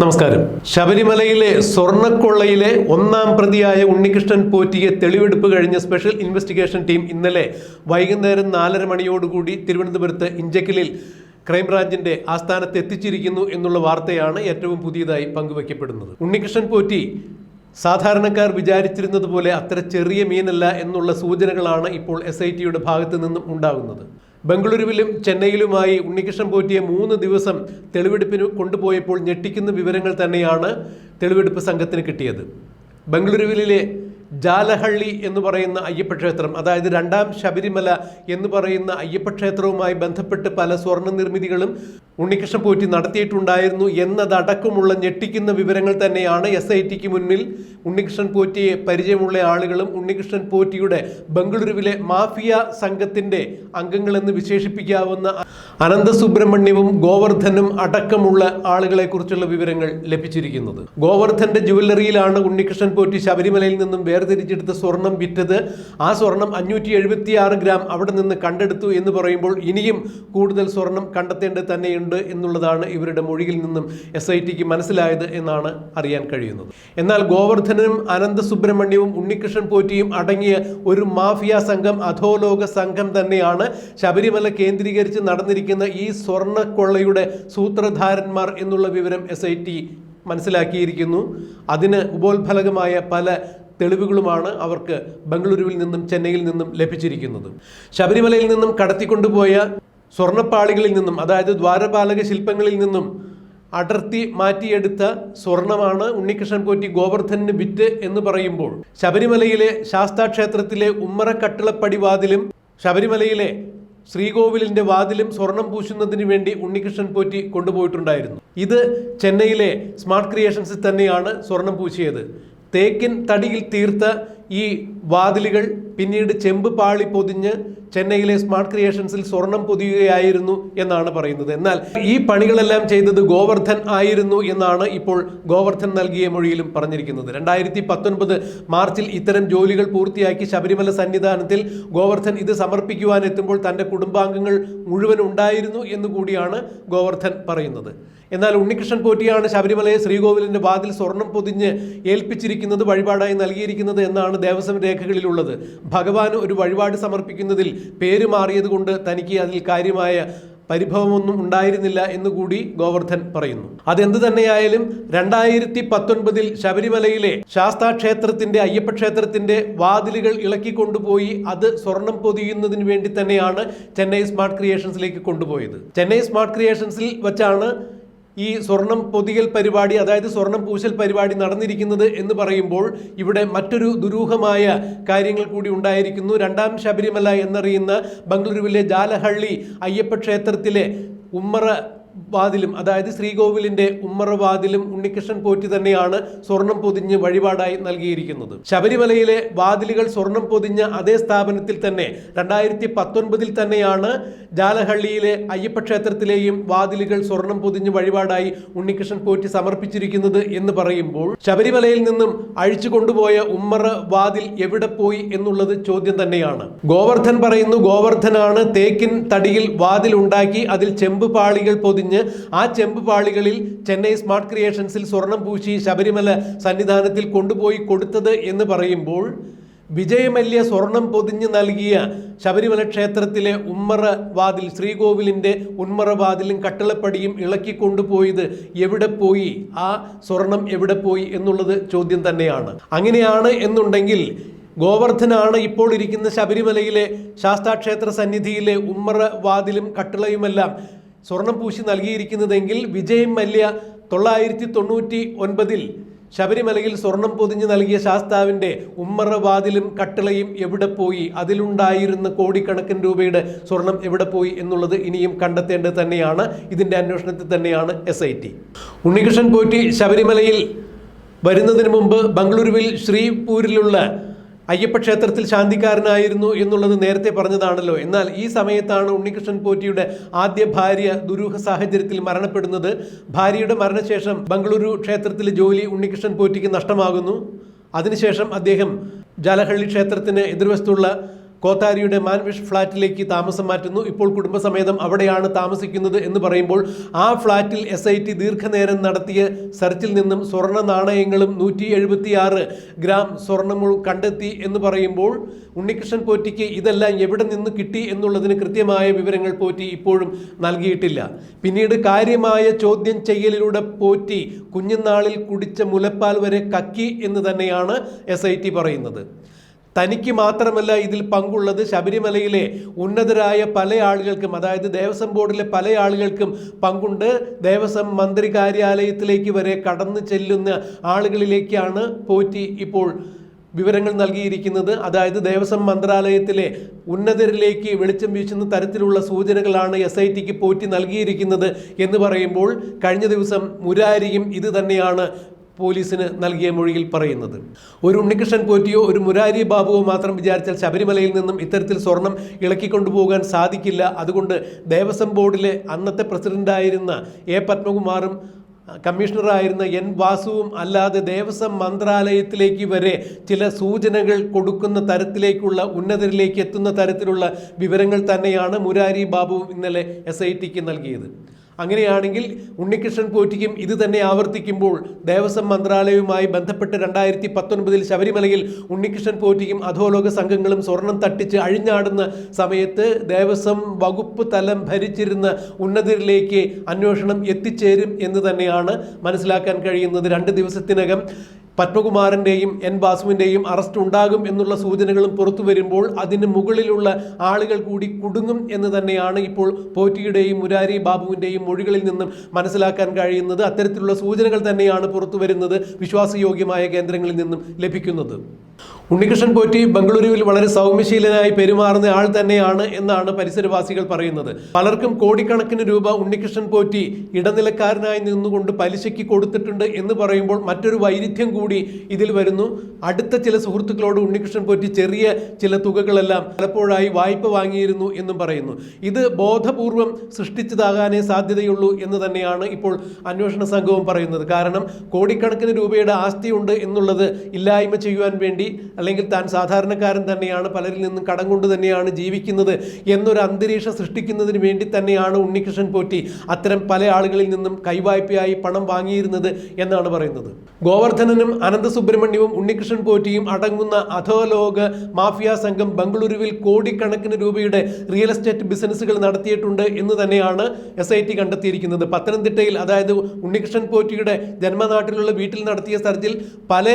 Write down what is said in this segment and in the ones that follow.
നമസ്കാരം. ശബരിമലയിലെ സ്വർണക്കൊള്ളയിലെ ഒന്നാം പ്രതിയായ ഉണ്ണികൃഷ്ണൻ പോറ്റിയെ തെളിവെടുപ്പ് കഴിഞ്ഞ സ്പെഷ്യൽ ഇൻവെസ്റ്റിഗേഷൻ ടീം ഇന്നലെ വൈകുന്നേരം നാലര മണിയോടുകൂടി തിരുവനന്തപുരത്ത് ഇഞ്ചക്കലിൽ ക്രൈംബ്രാഞ്ചിന്റെ ആസ്ഥാനത്ത് എത്തിച്ചിരിക്കുന്നു എന്നുള്ള വാർത്തയാണ് ഏറ്റവും പുതിയതായി പങ്കുവയ്ക്കപ്പെടുന്നത്. ഉണ്ണികൃഷ്ണൻ പോറ്റി സാധാരണക്കാർ വിചാരിച്ചിരുന്നത് പോലെ അത്ര ചെറിയ മീനല്ല എന്നുള്ള സൂചനകളാണ് ഇപ്പോൾ എസ് ഐ ടിയുടെ ഭാഗത്തു നിന്നും ഉണ്ടാകുന്നത്. ബംഗളൂരുവിലും ചെന്നൈയിലുമായി ഉണ്ണികൃഷ്ണൻ പോറ്റിയെ മൂന്ന് ദിവസം തെളിവെടുപ്പിന് കൊണ്ടുപോയപ്പോൾ ഞെട്ടിക്കുന്ന വിവരങ്ങൾ തന്നെയാണ് തെളിവെടുപ്പ് സംഘത്തിന് കിട്ടിയത്. ബംഗളൂരുവിലെ ജാലഹള്ളി എന്ന് പറയുന്ന അയ്യപ്പക്ഷേത്രം അതായത് രണ്ടാം ശബരിമല എന്ന് പറയുന്ന അയ്യപ്പക്ഷേത്രവുമായി ബന്ധപ്പെട്ട് പല സ്വർണ നിർമ്മിതികളും ഉണ്ണികൃഷ്ണൻ പോറ്റി നടത്തിയിട്ടുണ്ടായിരുന്നു എന്നതടക്കമുള്ള ഞെട്ടിക്കുന്ന വിവരങ്ങൾ തന്നെയാണ് എസ് ഐ ടിക്ക് മുന്നിൽ ഉണ്ണികൃഷ്ണൻ പോറ്റിയെ പരിചയമുള്ള ആളുകളും ഉണ്ണികൃഷ്ണൻ പോറ്റിയുടെ ബംഗളൂരുവിലെ മാഫിയ സംഘത്തിന്റെ അംഗങ്ങളെന്ന് വിശേഷിപ്പിക്കാവുന്ന അനന്ത സുബ്രഹ്മണ്യവും ഗോവർദ്ധനും അടക്കമുള്ള ആളുകളെക്കുറിച്ചുള്ള വിവരങ്ങൾ ലഭിച്ചിരിക്കുന്നത്. ഗോവർദ്ധന്റെ ജുവല്ലറിയിലാണ് ഉണ്ണികൃഷ്ണൻ പോറ്റി ശബരിമലയിൽ നിന്നും വേർതിരിച്ചെടുത്ത സ്വർണം വിറ്റത്. ആ സ്വർണം അഞ്ഞൂറ്റി ഗ്രാം അവിടെ നിന്ന് കണ്ടെടുത്തു എന്ന് പറയുമ്പോൾ ഇനിയും കൂടുതൽ സ്വർണം കണ്ടെത്തേണ്ടത് തന്നെയുണ്ട് എന്നുള്ളതാണ് ഇവരുടെ മൊഴിയിൽ നിന്നും എസ് ഐ ടിക്ക് മനസ്സിലായത് എന്നാണ് അറിയാൻ കഴിയുന്നത്. എന്നാൽ ഗോവർദ്ധനും അനന്തസുബ്രഹ്മണ്യവും ഉണ്ണികൃഷ്ണൻ പോറ്റിയും അടങ്ങിയ ഒരു മാഫിയ സംഘം അധോലോക സംഘം തന്നെയാണ് ശബരിമല കേന്ദ്രീകരിച്ച് നടന്നിരിക്കുന്ന ഈ സ്വർണക്കൊള്ളയുടെ സൂത്രധാരന്മാർ എന്നുള്ള വിവരം എസ് ഐ ടി മനസ്സിലാക്കിയിരിക്കുന്നു. അതിന് ഉപോത്ഫലകമായ പല തെളിവുകളുമാണ് അവർക്ക് ബംഗളൂരുവിൽ നിന്നും ചെന്നൈയിൽ നിന്നും ലഭിച്ചിരിക്കുന്നത്. ശബരിമലയിൽ നിന്നും കടത്തിക്കൊണ്ടുപോയ സ്വർണപ്പാളികളിൽ നിന്നും അതായത് ദ്വാരപാലക ശില്പങ്ങളിൽ നിന്നും അടർത്തി മാറ്റിയെടുത്ത സ്വർണമാണ് ഉണ്ണികൃഷ്ണൻ പോറ്റി ഗോവർദ്ധന് വിറ്റ് എന്ന് പറയുമ്പോൾ ശബരിമലയിലെ ശാസ്താക്ഷേത്രത്തിലെ ഉമ്മറ കട്ടിളപ്പടി വാതിലും ശബരിമലയിലെ ശ്രീകോവിലിന്റെ വാതിലും സ്വർണം പൂശുന്നതിന് വേണ്ടി ഉണ്ണികൃഷ്ണൻ പോറ്റി കൊണ്ടുപോയിട്ടുണ്ടായിരുന്നു. ഇത് ചെന്നൈയിലെ സ്മാർട്ട് ക്രിയേഷൻസിൽ തന്നെയാണ് സ്വർണം പൂശിയത്. തേക്കിൻ തടിയിൽ തീർത്ത ഈ വാതിലുകൾ പിന്നീട് ചെമ്പ് പാളി പൊതിഞ്ഞ് ചെന്നൈയിലെ സ്മാർട്ട് ക്രിയേഷൻസിൽ സ്വർണം പൊതിയുകയായിരുന്നു എന്നാണ് പറയുന്നത്. എന്നാൽ ഈ പണികളെല്ലാം ചെയ്തത് ഗോവർദ്ധൻ ആയിരുന്നു എന്നാണ് ഇപ്പോൾ ഗോവർദ്ധൻ നൽകിയ മൊഴിയിലും പറഞ്ഞിരിക്കുന്നത്. രണ്ടായിരത്തി പത്തൊൻപത് മാർച്ചിൽ ഇത്തരം ജോലികൾ പൂർത്തിയാക്കി ശബരിമല സന്നിധാനത്തിൽ ഗോവർദ്ധൻ ഇത് സമർപ്പിക്കുവാൻ എത്തുമ്പോൾ തന്റെ കുടുംബാംഗങ്ങൾ മുഴുവൻ ഉണ്ടായിരുന്നു എന്ന് കൂടിയാണ് ഗോവർദ്ധൻ പറയുന്നത്. എന്നാൽ ഉണ്ണികൃഷ്ണൻ പോറ്റിയാണ് ശബരിമലയെ ശ്രീകോവിലിന്റെ വാതിൽ സ്വർണം പൊതിഞ്ഞ് ഏൽപ്പിച്ചിരിക്കുന്നത് വഴിപാടായി നൽകിയിരിക്കുന്നത് എന്നാണ് ദേവസ്വം രേഖകളിലുള്ളത്. ഭഗവാന് ഒരു വഴിപാട് സമർപ്പിക്കുന്നതിൽ പേര് മാറിയതുകൊണ്ട് തനിക്ക് അതിൽ കാര്യമായ പരിഭവമൊന്നും ഉണ്ടായിരുന്നില്ല എന്ന് കൂടി ഗോവർദ്ധൻ പറയുന്നു. അതെന്ത് തന്നെയായാലും രണ്ടായിരത്തി പത്തൊൻപതിൽ ശബരിമലയിലെ ശാസ്താ ക്ഷേത്രത്തിന്റെ അയ്യപ്പ ക്ഷേത്രത്തിന്റെ വാതിലുകൾ ഇളക്കി കൊണ്ടുപോയി അത് സ്വർണം പൊതിയുന്നതിന് വേണ്ടി തന്നെയാണ് ചെന്നൈ സ്മാർട്ട് ക്രിയേഷൻസിലേക്ക് കൊണ്ടുപോയത്. ചെന്നൈ സ്മാർട്ട് ക്രിയേഷൻസിൽ വച്ചാണ് ഈ സ്വർണം പൊതിയൽ പരിപാടി അതായത് സ്വർണം പൂശൽ പരിപാടി നടന്നിരിക്കുന്നത് എന്ന് പറയുമ്പോൾ ഇവിടെ മറ്റൊരു ദുരൂഹമായ കാര്യങ്ങൾ കൂടി ഉണ്ടായിരിക്കുന്നു. രണ്ടാം ശബരിമല എന്നറിയുന്ന ബംഗളൂരുവിലെ ജാലഹള്ളി അയ്യപ്പ ക്ഷേത്രത്തിലെ ഉമ്മറ വാതിലും അതായത് ശ്രീകോവിലിന്റെ ഉമ്മറ വാതിലും ഉണ്ണികൃഷ്ണൻ പോറ്റി തന്നെയാണ് സ്വർണം പൊതിഞ്ഞ് വഴിപാടായി നൽകിയിരിക്കുന്നത്. ശബരിമലയിലെ വാതിലുകൾ സ്വർണം പൊതിഞ്ഞ അതേ സ്ഥാപനത്തിൽ തന്നെ രണ്ടായിരത്തി പത്തൊൻപതിൽ തന്നെയാണ് ജാലഹള്ളിയിലെ അയ്യപ്പ ക്ഷേത്രത്തിലെയും വാതിലുകൾ സ്വർണം പൊതിഞ്ഞ് വഴിപാടായി ഉണ്ണികൃഷ്ണൻ പോറ്റി സമർപ്പിച്ചിരിക്കുന്നത് എന്ന് പറയുമ്പോൾ ശബരിമലയിൽ നിന്നും അഴിച്ചു കൊണ്ടുപോയ ഉമ്മറ വാതിൽ എവിടെ പോയി എന്നുള്ളത് ചോദ്യം തന്നെയാണ്. ഗോവർദ്ധൻ പറയുന്നു ഗോവർദ്ധനാണ് തേക്കിൻ തടിയിൽ വാതിൽ ഉണ്ടാക്കി അതിൽ ചെമ്പ് പാളികൾ പൊതിഞ്ഞ് ആ ചെമ്പ് പാളികളിൽ ചെന്നൈ സ്മാർട്ട് ക്രിയേഷൻസിൽ സ്വർണം പൂശി ശബരിമല സന്നിധാനത്തിൽ കൊണ്ടുപോയി കൊടുത്തത് എന്ന് പറയുമ്പോൾ വിജയമല്യ സ്വർണം പൊതിഞ്ഞ് നൽകിയ ശബരിമല ക്ഷേത്രത്തിലെ ഉമ്മറ വാതിൽ ശ്രീകോവിലിന്റെ ഉമ്മറ വാതിലും കട്ടളപ്പടിയും ഇളക്കി കൊണ്ടുപോയത് എവിടെ പോയി? ആ സ്വർണം എവിടെ പോയി എന്നുള്ളത് ചോദ്യം തന്നെയാണ്. അങ്ങനെയാണ് എന്നുണ്ടെങ്കിൽ ഗോവർദ്ധനാണ് ഇപ്പോൾ ഇരിക്കുന്ന ശബരിമലയിലെ ശാസ്താക്ഷേത്ര സന്നിധിയിലെ ഉമ്മറ വാതിലും കട്ടിളയുമെല്ലാം സ്വർണം പൂശി നൽകിയിരിക്കുന്നതെങ്കിൽ വിജയ് മല്യ തൊള്ളായിരത്തി തൊണ്ണൂറ്റി ഒൻപതിൽ ശബരിമലയിൽ സ്വർണം പൊതിഞ്ഞ് നൽകിയ ശാസ്താവിന്റെ ഉമ്മറ വാതിലും കട്ടിളയും എവിടെ പോയി? അതിലുണ്ടായിരുന്ന കോടിക്കണക്കിന് രൂപയുടെ സ്വർണം എവിടെ പോയി എന്നുള്ളത് ഇനിയും കണ്ടെത്തേണ്ടത് തന്നെയാണ്. ഇതിന്റെ അന്വേഷണത്തിൽ തന്നെയാണ് S I T Unnikrishnan Potti ശബരിമലയിൽ വരുന്നതിന് മുമ്പ് ബംഗളൂരുവിൽ ശ്രീപൂരിലുള്ള അയ്യപ്പ ക്ഷേത്രത്തിൽ ശാന്തിക്കാരനായിരുന്നു എന്നുള്ളത് നേരത്തെ പറഞ്ഞതാണല്ലോ. എന്നാൽ ഈ സമയത്താണ് ഉണ്ണികൃഷ്ണൻ പോറ്റിയുടെ ആദ്യ ഭാര്യ ദുരൂഹ സാഹചര്യത്തിൽ മരണപ്പെടുന്നത്. ഭാര്യയുടെ മരണശേഷം ബംഗളൂരു ക്ഷേത്രത്തിലെ ജോലി ഉണ്ണികൃഷ്ണൻ പോറ്റിക്ക് നഷ്ടമാകുന്നു. അതിനുശേഷം അദ്ദേഹം ജാലഹള്ളി ക്ഷേത്രത്തിന് എതിർവശത്തുള്ള കോത്താരിയുടെ മാൻവിഷ് ഫ്ളാറ്റിലേക്ക് താമസം മാറ്റുന്നു. ഇപ്പോൾ കുടുംബസമേതം അവിടെയാണ് താമസിക്കുന്നത് എന്ന് പറയുമ്പോൾ ആ ഫ്ളാറ്റിൽ എസ് ഐ ടി ദീർഘനേരം നടത്തിയ സെർച്ചിൽ നിന്നും സ്വർണ നാണയങ്ങളും നൂറ്റി എഴുപത്തിയാറ് ഗ്രാം സ്വർണമുൾ കണ്ടെത്തി എന്ന് പറയുമ്പോൾ ഉണ്ണികൃഷ്ണൻ പോറ്റിക്ക് ഇതെല്ലാം എവിടെ നിന്ന് കിട്ടി എന്നുള്ളതിന് കൃത്യമായ വിവരങ്ങൾ പോറ്റി ഇപ്പോഴും നൽകിയിട്ടില്ല. പിന്നീട് കാര്യമായ ചോദ്യം ചെയ്യലിലൂടെ പോറ്റി കുഞ്ഞുനാളിൽ കുടിച്ച മുലപ്പാൽ വരെ കക്കി എന്ന് തന്നെയാണ് എസ് പറയുന്നത്. തനിക്ക് മാത്രമല്ല ഇതിൽ പങ്കുള്ളത് ശബരിമലയിലെ ഉന്നതരായ പല ആളുകൾക്കും അതായത് ദേവസ്വം ബോർഡിലെ പല ആളുകൾക്കും പങ്കുണ്ട്. ദേവസ്വം മന്ത്രി കാര്യാലയത്തിലേക്ക് വരെ കടന്നു ചെല്ലുന്ന ആളുകളിലേക്കാണ് പോറ്റി ഇപ്പോൾ വിവരങ്ങൾ നൽകിയിരിക്കുന്നത്. അതായത് ദേവസ്വം മന്ത്രാലയത്തിലെ ഉന്നതരിലേക്ക് വെളിച്ചം വീശുന്ന തരത്തിലുള്ള സൂചനകളാണ് എസ് ഐ ടിക്ക് പോറ്റി നൽകിയിരിക്കുന്നത് എന്ന് പറയുമ്പോൾ കഴിഞ്ഞ ദിവസം മുരാരിയും ഇത് തന്നെയാണ് പോലീസിന് നൽകിയ മൊഴിയിൽ പറയുന്നത്. ഒരു ഉണ്ണികൃഷ്ണൻ പോറ്റിയോ ഒരു മുരാരി ബാബുവോ മാത്രം വിചാരിച്ചാൽ ശബരിമലയിൽ നിന്നും ഇത്തരത്തിൽ സ്വർണം ഇളക്കിക്കൊണ്ടുപോകാൻ സാധിക്കില്ല. അതുകൊണ്ട് ദേവസ്വം ബോർഡിലെ അന്നത്തെ പ്രസിഡന്റായിരുന്ന എ. പത്മകുമാറും കമ്മീഷണറായിരുന്ന എൻ. വാസുവും അല്ലാതെ ദേവസ്വം മന്ത്രാലയത്തിലേക്ക് വരെ ചില സൂചനകൾ കൊടുക്കുന്ന തരത്തിലേക്കുള്ള ഉന്നതരിലേക്ക് എത്തുന്ന തരത്തിലുള്ള വിവരങ്ങൾ തന്നെയാണ് മുരാരി ബാബുവും ഇന്നലെ എസ് നൽകിയത്. അങ്ങനെയാണെങ്കിൽ ഉണ്ണികൃഷ്ണൻ പോറ്റിക്കും ഇത് തന്നെ ആവർത്തിക്കുമ്പോൾ ദേവസ്വം മന്ത്രാലയവുമായി ബന്ധപ്പെട്ട് രണ്ടായിരത്തി പത്തൊൻപതിൽ ശബരിമലയിൽ ഉണ്ണികൃഷ്ണൻ പോറ്റിക്കും അധോലോക സംഘങ്ങളും സ്വർണം തട്ടിച്ച് അഴിഞ്ഞാടുന്ന സമയത്ത് ദേവസ്വം വകുപ്പ് തലം ഭരിച്ചിരുന്ന ഉന്നതരിലേക്ക് അന്വേഷണം എത്തിച്ചേരും എന്ന് തന്നെയാണ് മനസ്സിലാക്കാൻ കഴിയുന്നത്. രണ്ട് ദിവസത്തിനകം പത്മകുമാറിന്റെയും എൻ ബാസുവിന്റെയും അറസ്റ്റ് ഉണ്ടാകും എന്നുള്ള സൂചനകളും പുറത്തു വരുമ്പോൾ അതിന് മുകളിലുള്ള ആളുകൾ കൂടി കുടുങ്ങും എന്ന് തന്നെയാണ് ഇപ്പോൾ പോറ്റിയുടെയും മുരാരി ബാബുവിന്റെയും മൊഴികളിൽ നിന്നും മനസ്സിലാക്കാൻ കഴിയുന്നത്. അത്തരത്തിലുള്ള സൂചനകൾ തന്നെയാണ് പുറത്തു വരുന്നത് വിശ്വാസയോഗ്യമായ കേന്ദ്രങ്ങളിൽ നിന്നും ലഭിക്കുന്നത്. ഉണ്ണികൃഷ്ണൻ പോറ്റി ബംഗളൂരുവിൽ വളരെ സൗമ്യശീലനായി പെരുമാറുന്ന ആൾ തന്നെയാണ് എന്നാണ് പരിസരവാസികൾ പറയുന്നത്. പലർക്കും കോടിക്കണക്കിന് രൂപ ഉണ്ണികൃഷ്ണൻ പോറ്റി ഇടനിലക്കാരനായി നിന്നുകൊണ്ട് പലിശയ്ക്ക് കൊടുത്തിട്ടുണ്ട് എന്ന് പറയുമ്പോൾ മറ്റൊരു വൈരുദ്ധ്യം കൂടി ഇതിൽ വരുന്നു. അടുത്ത ചില സുഹൃത്തുക്കളോട് ഉണ്ണികൃഷ്ണൻ പോറ്റി ചെറിയ ചില തുകകളെല്ലാം പലപ്പോഴായി വായ്പ വാങ്ങിയിരുന്നു എന്നും പറയുന്നു. ഇത് ബോധപൂർവം സൃഷ്ടിച്ചതാകാനേ സാധ്യതയുള്ളൂ എന്ന് തന്നെയാണ് ഇപ്പോൾ അന്വേഷണ സംഘവും പറയുന്നത്. കാരണം കോടിക്കണക്കിന് രൂപയുടെ ആസ്തിയുണ്ട് എന്നുള്ളത് ഇല്ലായ്മ ചെയ്യുവാൻ വേണ്ടി അല്ലെങ്കിൽ താൻ സാധാരണക്കാരൻ തന്നെയാണ് പലരിൽ നിന്നും കടം കൊണ്ട് തന്നെയാണ് ജീവിക്കുന്നത് എന്നൊരു അന്തരീക്ഷം സൃഷ്ടിക്കുന്നതിന് വേണ്ടി തന്നെയാണ് ഉണ്ണികൃഷ്ണൻ പോറ്റി അത്തരം പല ആളുകളിൽ നിന്നും കൈവായ്പയായി പണം വാങ്ങിയിരുന്നത് എന്നാണ് പറയുന്നത്. ഗോവർദ്ധനനും അനന്തസുബ്രഹ്മണ്യവും ഉണ്ണികൃഷ്ണൻ പോറ്റിയും അടങ്ങുന്ന അധോലോക മാഫിയ സംഘം ബംഗളൂരുവിൽ കോടിക്കണക്കിന് രൂപയുടെ റിയൽ എസ്റ്റേറ്റ് ബിസിനസ്സുകൾ നടത്തിയിട്ടുണ്ട് എന്ന് തന്നെയാണ് എസ് ഐ ടി കണ്ടെത്തിയിരിക്കുന്നത്. പത്തനംതിട്ടയിൽ അതായത് ഉണ്ണികൃഷ്ണൻ പോറ്റിയുടെ ജന്മനാട്ടിലുള്ള വീട്ടിൽ നടത്തിയ സർജിൽ പല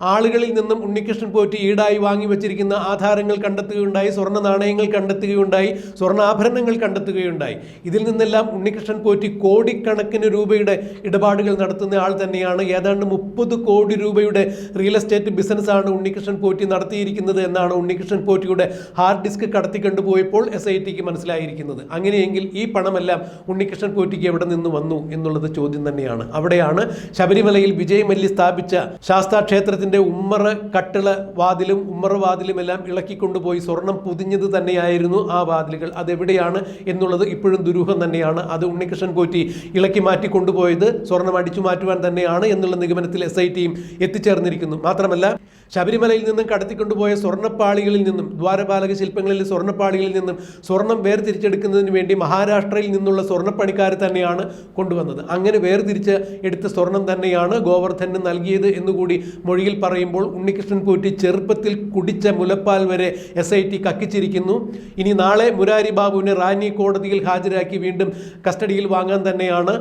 ആളുകളിൽ നിന്നും ഉണ്ണികൃഷ്ണൻ പോറ്റി ഈടായി വാങ്ങി വെച്ചിരിക്കുന്ന ആധാരങ്ങൾ കണ്ടെത്തുകയുണ്ടായി സ്വർണ നാണയങ്ങൾ കണ്ടെത്തുകയുണ്ടായി സ്വർണാഭരണങ്ങൾ കണ്ടെത്തുകയുണ്ടായി. ഇതിൽ നിന്നെല്ലാം ഉണ്ണികൃഷ്ണൻ പോറ്റി കോടിക്കണക്കിന് രൂപയുടെ ഇടപാടുകൾ നടത്തുന്ന ആൾ തന്നെയാണ്. ഏതാണ്ട് മുപ്പത് കോടി രൂപയുടെ റിയൽ എസ്റ്റേറ്റ് ബിസിനസ്സാണ് ഉണ്ണികൃഷ്ണൻ പോറ്റി നടത്തിയിരിക്കുന്നത് എന്നാണ് ഉണ്ണികൃഷ്ണൻ പോറ്റിയുടെ ഹാർഡ് ഡിസ്ക് കടത്തിക്കൊണ്ടുപോയപ്പോൾ എസ് ഐ ടിക്ക് മനസ്സിലായിരിക്കുന്നത്. അങ്ങനെയെങ്കിൽ ഈ പണമെല്ലാം ഉണ്ണികൃഷ്ണൻ പോറ്റിക്ക് എവിടെ നിന്ന് വന്നു എന്നുള്ളത് ചോദ്യം തന്നെയാണ്. അവിടെയാണ് ശബരിമലയിൽ വിജയമല്ലി സ്ഥാപിച്ച ശാസ്താ ക്ഷേത്രത്തിന്റെ ഉമ്മറ കട്ടിള വാതിലും ഉമ്മറ വാതിലും എല്ലാം ഇളക്കിക്കൊണ്ടുപോയി സ്വർണം പുതിഞ്ഞത് തന്നെയായിരുന്നു ആ വാതിലുകൾ. അതെവിടെയാണ് എന്നുള്ളത് ഇപ്പോഴും ദുരൂഹം തന്നെയാണ്. അത് ഉണ്ണികൃഷ്ണൻ പോറ്റി ഇളക്കി മാറ്റി കൊണ്ടുപോയത് സ്വർണം അടിച്ചു മാറ്റുവാൻ തന്നെയാണ് എന്നുള്ള നിഗമനത്തിൽ എസ് ഐ ടിയും എത്തിച്ചേർന്നിരിക്കുന്നു. മാത്രമല്ല ശബരിമലയിൽ നിന്നും കടത്തിക്കൊണ്ടുപോയ സ്വർണപ്പാളികളിൽ നിന്നും ദ്വാരപാലക ശില്പങ്ങളിൽ സ്വർണപ്പാളികളിൽ നിന്നും സ്വർണം വേർതിരിച്ചെടുക്കുന്നതിന് വേണ്ടി മഹാരാഷ്ട്രയിൽ നിന്നുള്ള സ്വർണപ്പണിക്കാരെ തന്നെയാണ് കൊണ്ടുവന്നത്. അങ്ങനെ വേർതിരിച്ച് എടുത്ത സ്വർണം തന്നെയാണ് ഗോവർദ്ധന് നൽകിയത് എന്നുകൂടി മൊഴിയിൽ പറയുമ്പോൾ ഉണ്ണികൃഷ്ണൻ പോറ്റി ചെറുപ്പത്തിൽ കുടിച്ച മുലപ്പാൽ വരെ എസ് ഐ ടി കക്കിച്ചിരിക്കുന്നു. ഇനി നാളെ മുരാരി ബാബുവിനെ റാന്നി കോടതിയിൽ ഹാജരാക്കി വീണ്ടും കസ്റ്റഡിയിൽ വാങ്ങാൻ തന്നെയാണ്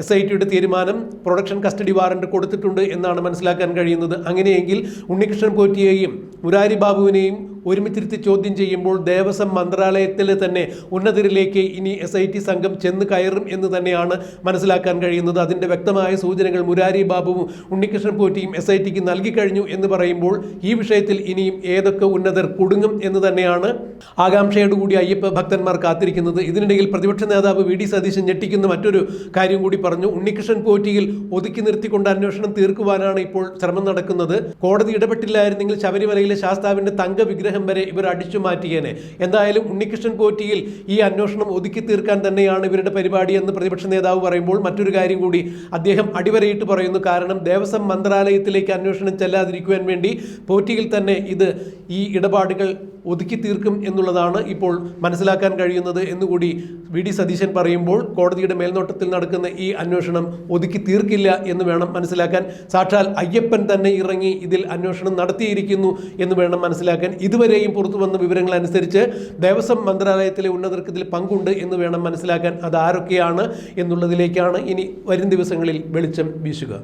എസ് ഐ ടിയുടെ തീരുമാനം. പ്രൊഡക്ഷൻ കസ്റ്റഡി വാറണ്ട് കൊടുത്തിട്ടുണ്ട് എന്നാണ് മനസ്സിലാക്കാൻ കഴിയുന്നത്. അങ്ങനെയെങ്കിൽ ഉണ്ണികൃഷ്ണൻ പോറ്റിയെയും മുരാരി ബാബുവിനെയും ഒരുമിച്ചിരുത്തി ചോദ്യം ചെയ്യുമ്പോൾ ദേവസ്വം മന്ത്രാലയത്തിലെ തന്നെ ഉന്നതരിലേക്ക് ഇനി എസ് ഐ ടി സംഘം ചെന്ന് കയറും എന്ന് തന്നെയാണ് മനസ്സിലാക്കാൻ കഴിയുന്നത്. അതിന്റെ വ്യക്തമായ സൂചനകൾ മുരാരി ബാബുവും ഉണ്ണികൃഷ്ണൻ പോറ്റിയും എസ് ഐ ടിക്ക് നൽകി കഴിഞ്ഞു എന്ന് പറയുമ്പോൾ ഈ വിഷയത്തിൽ ഇനിയും ഏതൊക്കെ ഉന്നതർ കുടുങ്ങും എന്ന് തന്നെയാണ് ആകാംക്ഷയോടുകൂടി അയ്യപ്പ ഭക്തന്മാർ കാത്തിരിക്കുന്നത്. ഇതിനിടയിൽ പ്രതിപക്ഷ നേതാവ് വി ഡി സതീശൻ ഞെട്ടിക്കുന്ന മറ്റൊരു കാര്യം കൂടി പറഞ്ഞു. ഉണ്ണികൃഷ്ണൻ പോറ്റിയിൽ ഒതുക്കി നിർത്തിക്കൊണ്ട് അന്വേഷണം തീർക്കുവാനാണ് ഇപ്പോൾ ശ്രമം നടക്കുന്നത്. കോടതി ഇടപെട്ടില്ലായിരുന്നെങ്കിൽ ശബരിമലയിലെ ശാസ്താവിന്റെ തങ്ക വരെ ഇവർ അടിച്ചു മാറ്റിയേനെ. എന്തായാലും ഉണ്ണികൃഷ്ണൻ പോറ്റിയിൽ ഈ അന്വേഷണം ഒതുക്കി തീർക്കാൻ തന്നെയാണ് ഇവരുടെ പരിപാടി എന്ന് പ്രതിപക്ഷ നേതാവ് പറയുമ്പോൾ മറ്റൊരു കാര്യം കൂടി അദ്ദേഹം അടിവരയിട്ട് പറയുന്നു. കാരണം ദേവസ്വം മന്ത്രാലയത്തിലേക്ക് അന്വേഷണം ചെല്ലാതിരിക്കുവാൻ വേണ്ടി പോറ്റിയിൽ തന്നെ ഇത് ഈ ഇടപാടുകൾ ഒതുക്കി തീർക്കും എന്നുള്ളതാണ് ഇപ്പോൾ മനസ്സിലാക്കാൻ കഴിയുന്നത് എന്നുകൂടി വി ഡി സതീശൻ പറയുമ്പോൾ കോടതിയുടെ മേൽനോട്ടത്തിൽ നടക്കുന്ന ഈ അന്വേഷണം ഒതുക്കി തീർക്കില്ല എന്ന് വേണം മനസ്സിലാക്കാൻ. സാക്ഷാൽ അയ്യപ്പൻ തന്നെ ഇറങ്ങി ഇതിൽ അന്വേഷണം നടത്തിയിരിക്കുന്നു എന്ന് വേണം മനസ്സിലാക്കാൻ. ഇതുവരെയും പുറത്തു വന്ന വിവരങ്ങൾ അനുസരിച്ച് ദേവസ്വം മന്ത്രാലയത്തിലെ ഉന്നതർക്ക് ഇതിൽ പങ്കുണ്ട് എന്ന് വേണം മനസ്സിലാക്കാൻ. അത് ആരൊക്കെയാണ് എന്നുള്ളതിലേക്കാണ് ഇനി വരും ദിവസങ്ങളിൽ വെളിച്ചം വീശുക.